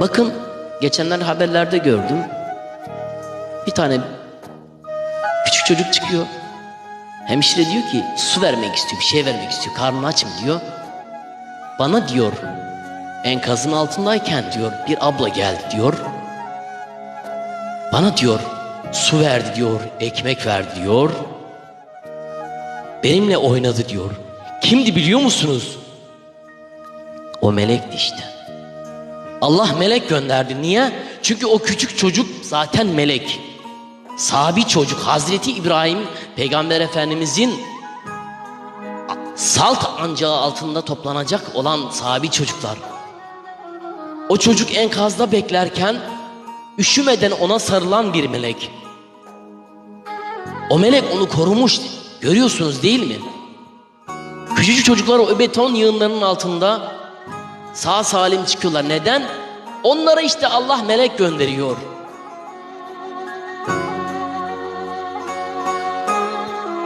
Bakın geçenler haberlerde gördüm. Bir tane küçük çocuk çıkıyor. Hemşire diyor ki su vermek istiyor, bir şey vermek istiyor. Karnını açım diyor. Bana diyor enkazın altındayken diyor bir abla geldi diyor. Bana diyor su verdi diyor, ekmek verdi diyor. Benimle oynadı diyor. Kimdi biliyor musunuz? O melekti işte. Allah melek gönderdi. Niye? Çünkü o küçük çocuk zaten melek. Sabi çocuk Hazreti İbrahim Peygamber Efendimizin salt ancağı altında toplanacak olan sabi çocuklar. O çocuk enkazda beklerken üşümeden ona sarılan bir melek. O melek onu korumuş. Görüyorsunuz değil mi? Küçücük çocuklar o beton yığınlarının altında sağ salim çıkıyorlar. Neden? Onlara işte Allah melek gönderiyor.